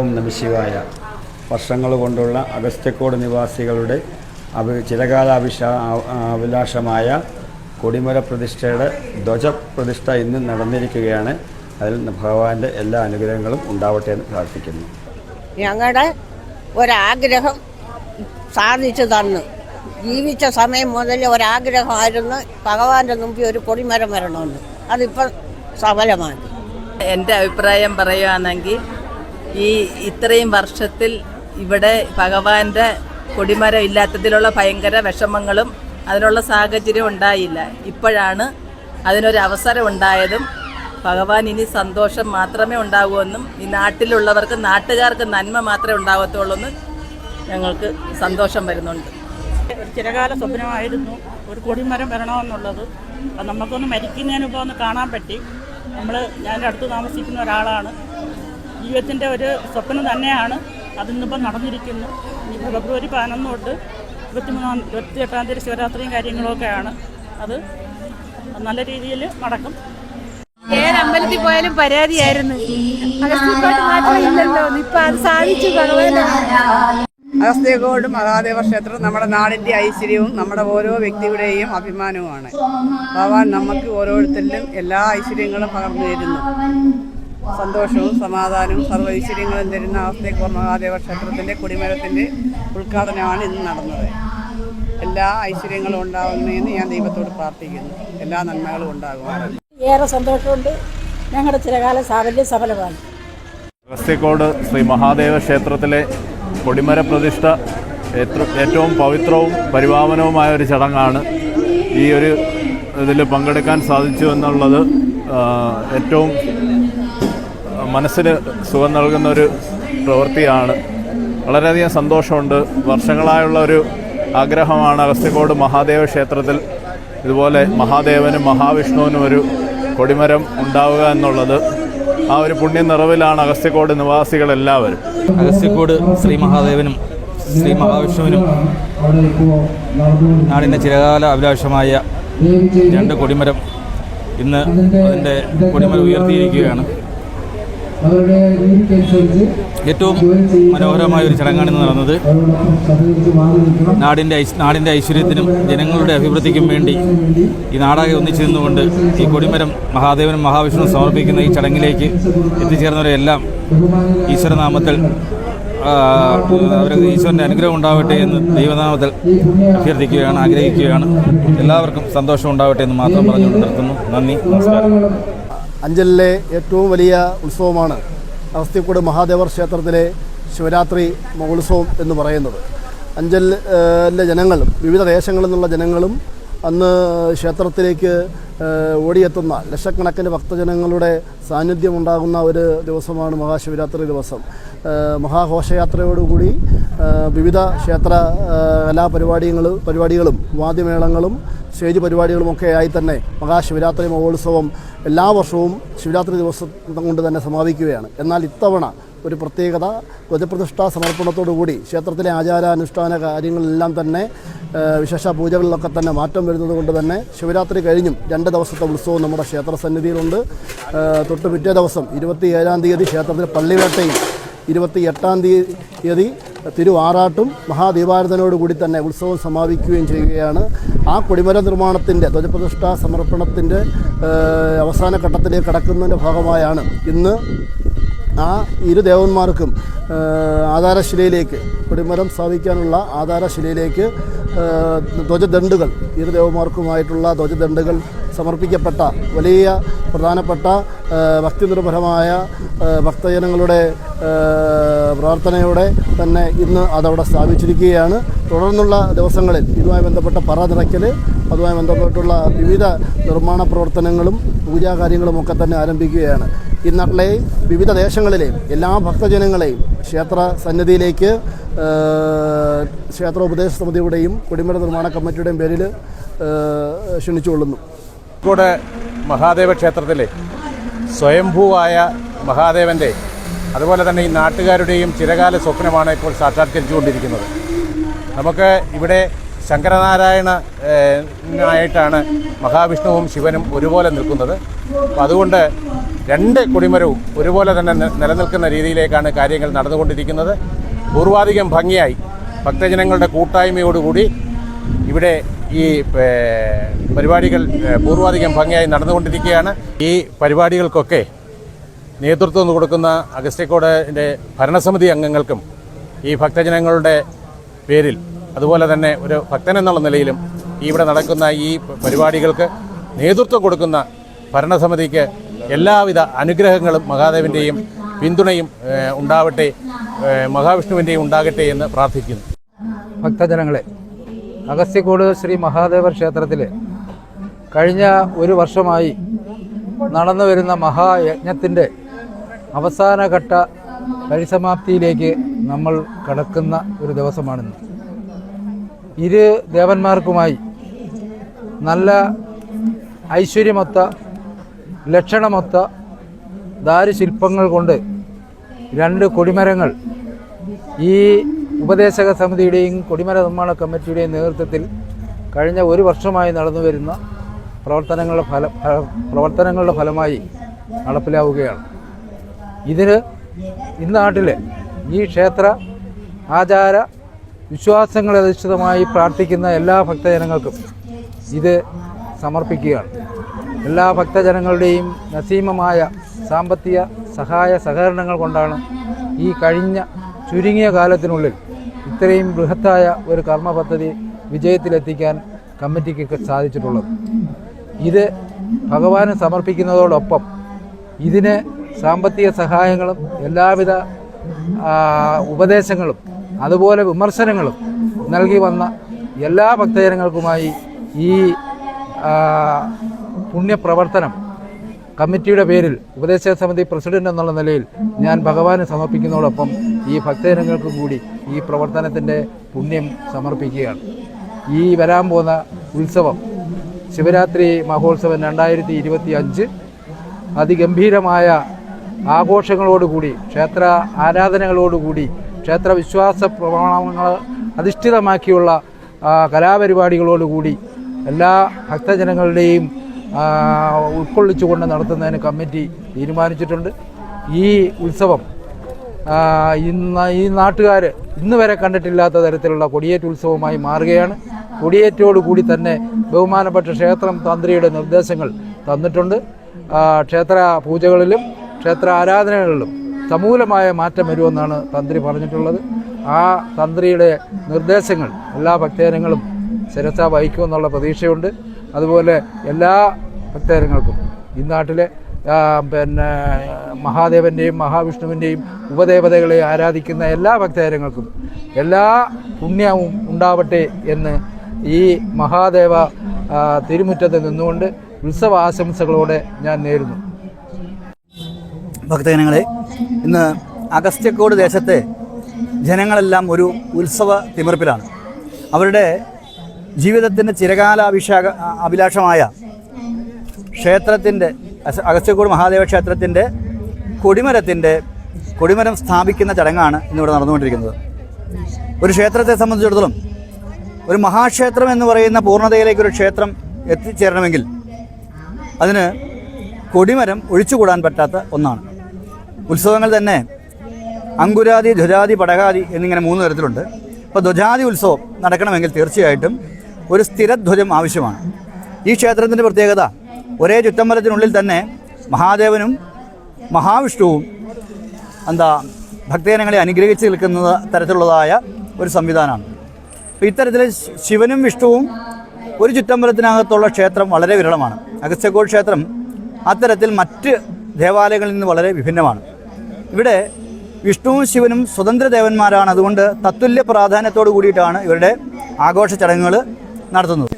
ഓം നമശിവായ വർഷങ്ങൾ കൊണ്ടുള്ള അഗസ്ത്യക്കോട് നിവാസികളുടെ അഭി ചിരകാല അഭിഷ അഭിലാഷമായ കൊടിമര പ്രതിഷ്ഠയുടെ ധ്വജപ്രതിഷ്ഠ ഇന്ന് നടന്നിരിക്കുകയാണ്. അതിൽ ഭഗവാന്റെ എല്ലാ അനുഗ്രഹങ്ങളും ഉണ്ടാവട്ടെ എന്ന് പ്രാർത്ഥിക്കുന്നു. ഞങ്ങളുടെ ഒരാഗ്രഹം സാധിച്ചു തന്നു. ജീവിച്ച സമയം മുതൽ ഒരാഗ്രഹമായിരുന്നു ഭഗവാന്റെ മുമ്പിൽ ഒരു കൊടിമരം വരണമെന്ന്. അതിപ്പോൾ സഫലമാക്കി. എന്റെ അഭിപ്രായം പറയുകയാണെങ്കിൽ ഈ ഇത്രയും വർഷത്തിൽ ഇവിടെ ഭഗവാന്റെ കൊടിമരം ഇല്ലാത്തതിലുള്ള ഭയങ്കര വിഷമങ്ങളും അതിനുള്ള സാഹചര്യം ഉണ്ടായില്ല. ഇപ്പോഴാണ് അതിനൊരു അവസരം ഉണ്ടായതും ഭഗവാൻ ഇനി സന്തോഷം മാത്രമേ ഉണ്ടാകുമെന്നും ഈ നാട്ടിലുള്ളവർക്ക് നാട്ടുകാർക്ക് നന്മ മാത്രമേ ഉണ്ടാകത്തുള്ളൂ എന്ന് ഞങ്ങൾക്ക് സന്തോഷം വരുന്നുണ്ട്. ഒരു ചിരകാല സ്വപ്നമായിരുന്നു. ഒരു കൊടിമരം വരണമെന്നുള്ളത്. നമുക്കൊന്ന് മരിക്കുന്നതിന് മുമ്പ് ഒന്ന് കാണാൻ പറ്റി. നമ്മൾ ഞാൻ അടുത്ത് താമസിക്കുന്ന ഒരാളാണ്. ജീവിതത്തിന്റെ ഒരു സ്വപ്നം തന്നെയാണ്. അതിന്നിപ്പം നടന്നിരിക്കുന്നു. ഈ ഫെബ്രുവരി പതിനൊന്ന് തൊട്ട് ഇരുപത്തിമൂന്നാം ഇരുപത്തി എട്ടാം തീയതി ശിവരാത്രിയും കാര്യങ്ങളൊക്കെയാണ്. അത് നല്ല രീതിയിൽ നടക്കും ഏതമ്പലത്തിൽ അമ്പലത്തിൽ പോയാലും പരാതിയായിരുന്നു. അഗസ്ത്യക്കോട്ട് മാത്രമില്ലല്ലോ. ഇപ്പൊ അത് സാധിച്ചു ഭഗവാൻ അഗസ്ത്യകോട് മഹാദേവ ക്ഷേത്രം നമ്മുടെ നാടിന്റെ ഐശ്വര്യവും നമ്മുടെ ഓരോ വ്യക്തിയുടെയും അഭിമാനവുമാണ്. ഭഗവാൻ നമുക്ക് ഓരോരുത്തരിലും എല്ലാ ഐശ്വര്യങ്ങളും പകർന്നു തരുന്നു. സന്തോഷവും സമാധാനവും സർവ ഐശ്വര്യങ്ങളും തരുന്ന അവസ്ഥയിൽ മഹാദേവ ക്ഷേത്രത്തിന്റെ കൊടിമരത്തിന്റെ ഉദ്ഘാടനമാണ് ഇന്ന് നടന്നത്. എല്ലാ ഐശ്വര്യങ്ങളും ഉണ്ടാകുന്നതെന്ന് ഞാൻ ദൈവത്തോട് പ്രാർത്ഥിക്കുന്നു. എല്ലാ നന്മകളും ഉണ്ടാകും. ഏറെ സന്തോഷമുണ്ട്. ഞങ്ങളുടെ ചിലകാല സാഫല്യം സഫലമാണ്. റസ്തിക്കോട് ശ്രീ മഹാദേവ ക്ഷേത്രത്തിലെ കൊടിമര പ്രതിഷ്ഠ ഏറ്റവും പവിത്രവും പരിപാവനവുമായ ഒരു ചടങ്ങാണ് ഈ ഒരു ഇതിൽ പങ്കെടുക്കാൻ സാധിച്ചു എന്നുള്ളത് ഏറ്റവും മനസ്സിന് സുഖം നൽകുന്ന ഒരു പ്രവൃത്തിയാണ്. വളരെയധികം സന്തോഷമുണ്ട്. വർഷങ്ങളായുള്ള ഒരു ആഗ്രഹമാണ് അഗസ്ത്യകോട് മഹാദേവ ക്ഷേത്രത്തിൽ ഇതുപോലെ മഹാദേവനും മഹാവിഷ്ണുവിനും ഒരു കൊടിമരം ഉണ്ടാവുക എന്നുള്ളത്. ആ ഒരു പുണ്യ നിറവിലാണ് അഗസ്ത്യക്കോട് നിവാസികളെല്ലാവരും. അഗസ്ത്യക്കോട് ശ്രീ മഹാദേവനും ശ്രീ മഹാവിഷ്ണുവിനും നാടിന്റെ ചിരകാല അഭിലാഷമായ രണ്ട് കൊടിമരം ഇന്ന് അതിന്റെ കൊടിമരം ഉയർത്തിയിരിക്കുകയാണ്. ഏറ്റവും മനോഹരമായ ഒരു ചടങ്ങാണ് ഇന്ന് നടന്നത്. നാടിന്റെ നാടിന്റെ ഐശ്വര്യത്തിനും ജനങ്ങളുടെ അഭിവൃദ്ധിക്കും വേണ്ടി ഈ നാടാകെ ഒന്നിച്ചു നിന്നുകൊണ്ട് ഈ കൊടിമരം മഹാദേവനും മഹാവിഷ്ണു സമർപ്പിക്കുന്ന ഈ ചടങ്ങിലേക്ക് എത്തിച്ചേർന്നവരെല്ലാം ഈശ്വരനാമത്തിൽ അവർക്ക് ഈശ്വരന്റെ അനുഗ്രഹം ഉണ്ടാവട്ടെ എന്ന് ദൈവനാമത്തിൽ അഭ്യർത്ഥിക്കുകയാണ് ആഗ്രഹിക്കുകയാണ്. എല്ലാവർക്കും സന്തോഷം ഉണ്ടാവട്ടെ എന്ന് മാത്രം പറഞ്ഞുകൊണ്ട് നിർത്തുന്നു. നന്ദി നമസ്കാരം. അഞ്ചലിലെ ഏറ്റവും വലിയ ഉത്സവമാണ് അഗസ്ത്യക്കൂട് മഹാദേവർ ക്ഷേത്രത്തിലെ ശിവരാത്രി മഹോത്സവം എന്ന് പറയുന്നത്. അഞ്ചലിലെ ജനങ്ങളും വിവിധ ദേശങ്ങളിൽ നിന്നുള്ള ജനങ്ങളും അന്ന് ക്ഷേത്രത്തിലേക്ക് ഓടിയെത്തുന്ന ലക്ഷക്കണക്കിന് ഭക്തജനങ്ങളുടെ സാന്നിധ്യം ഉണ്ടാകുന്ന ഒരു ദിവസമാണ് മഹാശിവരാത്രി ദിവസം. മഹാഘോഷയാത്രയോടുകൂടി വിവിധ ക്ഷേത്ര കലാപരിപാടികൾ പരിപാടികളും വാദ്യമേളങ്ങളും സ്റ്റേജ് പരിപാടികളുമൊക്കെ ആയി തന്നെ മഹാശിവരാത്രി മഹോത്സവം എല്ലാ വർഷവും ശിവരാത്രി ദിവസം കൊണ്ട് തന്നെ സമാപിക്കുകയാണ്. എന്നാൽ ഇത്തവണ ഒരു പ്രത്യേകത ധ്വജപ്രതിഷ്ഠാ സമർപ്പണത്തോടുകൂടി ക്ഷേത്രത്തിലെ ആചാരാനുഷ്ഠാന കാര്യങ്ങളെല്ലാം തന്നെ വിശേഷ പൂജകളിലൊക്കെ തന്നെ മാറ്റം വരുന്നത് കൊണ്ട് തന്നെ ശിവരാത്രി കഴിഞ്ഞും രണ്ട് ദിവസത്തെ ഉത്സവം നമ്മുടെ ക്ഷേത്ര സന്നിധിയിലുണ്ട്. തൊട്ട് പിറ്റേ ദിവസം ഇരുപത്തി ഏഴാം തീയതി ക്ഷേത്രത്തിൽ പള്ളിവേട്ടയും ഇരുപത്തി എട്ടാം തീയതി തിരുവാറാട്ടും മഹാദീപാരതനോടുകൂടി തന്നെ ഉത്സവം സമാപിക്കുകയും ചെയ്യുകയാണ്. ആ കൊടിമര നിർമ്മാണത്തിന്റെ ധ്വജപ്രതിഷ്ഠാ സമർപ്പണത്തിന്റെ അവസാന ഘട്ടത്തിലേക്ക് കടക്കുന്നതിന്റെ ഭാഗമായാണ് ഇന്ന് ആ ഇരു ദേവന്മാർക്കും ആധാരശിലയിലേക്ക് കൊടിമരം സ്ഥാപിക്കാനുള്ള ആധാരശിലയിലേക്ക് ധ്വജദണ്ഡുകൾ ഇരു ദേവന്മാർക്കുമായിട്ടുള്ള ധ്വജദണ്ഡുകൾ സമർപ്പിക്കപ്പെട്ട വലിയ പ്രധാനപ്പെട്ട ഭക്തി ഭക്തിനിർഭരമായ ഏഹ്, ഭക്തജനങ്ങളുടെ പ്രാർത്ഥനയോടെ തന്നെ ഇന്ന് അതവിടെ സ്ഥാപിച്ചിരിക്കുകയാണ്. തുടർന്നുള്ള ദിവസങ്ങളിൽ ഇതുമായി ബന്ധപ്പെട്ട പറ നിറയ്ക്കൽ അതുമായി ബന്ധപ്പെട്ടുള്ള വിവിധ നിർമ്മാണ പ്രവർത്തനങ്ങളും പൂജാകാര്യങ്ങളും ഒക്കെ തന്നെ ആരംഭിക്കുകയാണ്. ഇന്നട്ടിലെ വിവിധ ദേശങ്ങളിലെയും എല്ലാ ഭക്തജനങ്ങളെയും ക്ഷേത്ര സന്നിധിയിലേക്ക് ക്ഷേത്ര ഉപദേശ സമിതിയുടെയും കൊടിമര നിർമ്മാണ കമ്മിറ്റിയുടെയും പേരിൽ ക്ഷണിച്ചുകൊള്ളുന്നു. കൂടെ മഹാദേവ ക്ഷേത്രത്തിലെ സ്വയംഭൂവായ മഹാദേവന്റെ അതുപോലെ തന്നെ ഈ നാട്ടുകാരുടെയും ചിരകാല സ്വപ്നമാണ് ഇപ്പോൾ സാക്ഷാത്കരിച്ചുകൊണ്ടിരിക്കുന്നത്. നമുക്ക് ഇവിടെ ശങ്കരനാരായണ ആയിട്ടാണ് മഹാവിഷ്ണുവും ശിവനും ഒരുപോലെ നിൽക്കുന്നത്. അപ്പോൾ അതുകൊണ്ട് രണ്ട് കുടിമരവും ഒരുപോലെ തന്നെ നിലനിൽക്കുന്ന രീതിയിലേക്കാണ് കാര്യങ്ങൾ നടന്നുകൊണ്ടിരിക്കുന്നത്. പൂർവാധികം ഭംഗിയായി ഭക്തജനങ്ങളുടെ കൂട്ടായ്മയോടുകൂടി ഇവിടെ ഈ പരിപാടികൾ പൂർവാധികം ഭംഗിയായി നടന്നുകൊണ്ടിരിക്കുകയാണ്. ഈ പരിപാടികൾക്കൊക്കെ നേതൃത്വം കൊടുക്കുന്ന അഗസ്റ്റ്യക്കോടിന്റെ ഭരണസമിതി അംഗങ്ങൾക്കും ഈ ഭക്തജനങ്ങളുടെ പേരിൽ അതുപോലെ തന്നെ ഒരു ഭക്തൻ എന്നുള്ള നിലയിലും ഇവിടെ നടക്കുന്ന ഈ പരിപാടികൾക്ക് നേതൃത്വം കൊടുക്കുന്ന ഭരണസമിതിക്ക് എല്ലാവിധ അനുഗ്രഹങ്ങളും മഹാദേവന്റെയും പിന്തുണയും ഉണ്ടാവട്ടെ മഹാവിഷ്ണുവിന്റെയും ഉണ്ടാകട്ടെ എന്ന് പ്രാർത്ഥിക്കുന്നു. ഭക്തജനങ്ങളെ അഗസ്ത്യക്കോട് ശ്രീ മഹാദേവ ക്ഷേത്രത്തിൽ കഴിഞ്ഞ ഒരു വർഷമായി നടന്നു വരുന്ന മഹായജ്ഞത്തിന്റെ അവസാനഘട്ട പരിസമാപ്തിയിലേക്ക് നമ്മൾ കടക്കുന്ന ഒരു ദിവസമാണിന്ന്. ഇരു ദേവന്മാർക്കുമായി നല്ല ഐശ്വര്യമൊത്ത ലക്ഷണമൊത്ത ദാരുശില്പങ്ങൾ കൊണ്ട് രണ്ട് കൊടിമരങ്ങൾ ഈ ഉപദേശക സമിതിയുടെയും കൊടിമര നിർമ്മാണ കമ്മിറ്റിയുടെയും നേതൃത്വത്തിൽ കഴിഞ്ഞ ഒരു വർഷമായി നടന്നു വരുന്ന പ്രവർത്തനങ്ങളുടെ ഫല പ്രവർത്തനങ്ങളുടെ ഫലമായി നടപ്പിലാവുകയാണ്. ഇതിന് ഈ നാട്ടിലെ ഈ ക്ഷേത്ര ആചാര വിശ്വാസങ്ങളെ വിശ്വാസങ്ങളധിഷ്ഠിതമായി പ്രാർത്ഥിക്കുന്ന എല്ലാ ഭക്തജനങ്ങൾക്കും ഇത് സമർപ്പിക്കുകയാണ്. എല്ലാ ഭക്തജനങ്ങളുടെയും നസീമമായ സാമ്പത്തിക സഹായ സഹകരണങ്ങൾ കൊണ്ടാണ് ഈ കഴിഞ്ഞ ചുരുങ്ങിയ കാലത്തിനുള്ളിൽ ഇത്രയും ബൃഹത്തായ ഒരു കർമ്മ പദ്ധതി വിജയത്തിലെത്തിക്കാൻ കമ്മിറ്റിക്ക് സാധിച്ചിട്ടുള്ളത്. ഇത് ഭഗവാന് സമർപ്പിക്കുന്നതോടൊപ്പം ഇതിന് സാമ്പത്തിക സഹായങ്ങളും എല്ലാവിധ ഉപദേശങ്ങളും അതുപോലെ വിമർശനങ്ങളും നൽകി വന്ന എല്ലാ ഭക്തജനങ്ങൾക്കുമായി ഈ പുണ്യപ്രവർത്തനം കമ്മിറ്റിയുടെ പേരിൽ ഉപദേശക സമിതി പ്രസിഡന്റ് എന്നുള്ള നിലയിൽ ഞാൻ ഭഗവാന് സമർപ്പിക്കുന്നതോടൊപ്പം ഈ ഭക്തജനങ്ങൾക്കും കൂടി ഈ പ്രവർത്തനത്തിന്റെ പുണ്യം സമർപ്പിക്കുകയാണ്. ഈ വരാൻ പോകുന്ന ഉത്സവം ശിവരാത്രി മഹോത്സവം രണ്ടായിരത്തി ഇരുപത്തി അഞ്ച് അതിഗംഭീരമായ ആഘോഷങ്ങളോടുകൂടി ക്ഷേത്ര ആരാധനകളോടുകൂടി ക്ഷേത്ര വിശ്വാസ പ്രമാണങ്ങൾ അധിഷ്ഠിതമാക്കിയുള്ള കലാപരിപാടികളോടുകൂടി എല്ലാ ഭക്തജനങ്ങളുടെയും ഉൾക്കൊള്ളിച്ചുകൊണ്ട് നടത്തുന്നതിന് കമ്മിറ്റി തീരുമാനിച്ചിട്ടുണ്ട്. ഈ ഉത്സവം ഇന്ന് ഈ നാട്ടുകാർ ഇന്ന് വരെ കണ്ടിട്ടില്ലാത്ത തരത്തിലുള്ള കൊടിയേറ്റ് ഉത്സവമായി മാറുകയാണ്. കൊടിയേറ്റോടുകൂടി തന്നെ ബഹുമാനപ്പെട്ട ക്ഷേത്രം തന്ത്രിയുടെ നിർദ്ദേശങ്ങൾ തന്നിട്ടുണ്ട്. ക്ഷേത്ര പൂജകളിലും ക്ഷേത്ര ആരാധനകളിലും സമൂലമായ മാറ്റം വരുമെന്നാണ് തന്ത്രി പറഞ്ഞിട്ടുള്ളത്. ആ തന്ത്രിയുടെ നിർദ്ദേശങ്ങൾ എല്ലാ ഭക്തജനങ്ങളും ശിരസ വഹിക്കുമെന്നുള്ള പ്രതീക്ഷയുണ്ട്. അതുപോലെ എല്ലാ ഭക്തജനങ്ങൾക്കും ഈ നാട്ടിലെ പിന്നെ മഹാദേവന്റെയും മഹാവിഷ്ണുവിന്റെയും ഉപദേവതകളെ ആരാധിക്കുന്ന എല്ലാ ഭക്തജനങ്ങൾക്കും എല്ലാ പുണ്യവും ഉണ്ടാവട്ടെ എന്ന് ഈ മഹാദേവ തിരുമുറ്റത്ത് നിന്നുകൊണ്ട് ഉത്സവ ആശംസകളോടെ ഞാൻ നേരുന്നു. ഭക്തജനങ്ങളെ ഇന്ന് അഗസ്ത്യക്കോട് ദേശത്തെ ജനങ്ങളെല്ലാം ഒരു ഉത്സവ തിമിർപ്പിലാണ്. അവരുടെ ജീവിതത്തിന്റെ ചിരകാലാഭിഷേക അഭിലാഷമായ ക്ഷേത്രത്തിന്റെ അഗസ്ത്യക്കോട് മഹാദേവ ക്ഷേത്രത്തിന്റെ കൊടിമരത്തിന്റെ കൊടിമരം സ്ഥാപിക്കുന്ന ചടങ്ങാണ് ഇന്നിവിടെ നടന്നുകൊണ്ടിരിക്കുന്നത്. ഒരു ക്ഷേത്രത്തെ സംബന്ധിച്ചിടത്തോളം ഒരു മഹാക്ഷേത്രം എന്ന് പറയുന്ന പൂർണതയിലേക്ക് ഒരു ക്ഷേത്രം എത്തിച്ചേരണമെങ്കിൽ അതിന് കൊടിമരം ഒഴിച്ചുകൂടാൻ പറ്റാത്ത ഒന്നാണ്. ഉത്സവങ്ങൾ തന്നെ അങ്കുരാതി ധ്വജാതി പടകാതി എന്നിങ്ങനെ മൂന്ന് തരത്തിലുണ്ട്. അപ്പോൾ ധ്വജാതി ഉത്സവം നടക്കണമെങ്കിൽ തീർച്ചയായിട്ടും ഒരു സ്ഥിരധ്വജം ആവശ്യമാണ്. ഈ ക്ഷേത്രത്തിന്റെ പ്രത്യേകത ഒരേ ചുറ്റമ്പലത്തിനുള്ളിൽ തന്നെ മഹാദേവനും മഹാവിഷ്ണുവും എന്താ ഭക്തജനങ്ങളെ അനുഗ്രഹിച്ച് നിൽക്കുന്ന തരത്തിലുള്ളതായ ഒരു സംവിധാനമാണ്. അപ്പോൾ ഇത്തരത്തിൽ ശിവനും വിഷ്ണുവും ഒരു ചുറ്റമ്പലത്തിനകത്തുള്ള ക്ഷേത്രം വളരെ വിരളമാണ്. അഗസ്ത്യകോട് ക്ഷേത്രം അത്തരത്തിൽ മറ്റ് ദേവാലയങ്ങളിൽ നിന്ന് വളരെ വിഭിന്നമാണ്. ഇവിടെ വിഷ്ണുവും ശിവനും സ്വതന്ത്ര ദേവന്മാരാണ്. അതുകൊണ്ട് തത്തുല്യ പ്രാധാന്യത്തോടു കൂടിയിട്ടാണ് ഇവരുടെ ആഘോഷ ചടങ്ങുകൾ നടത്തുന്നത്.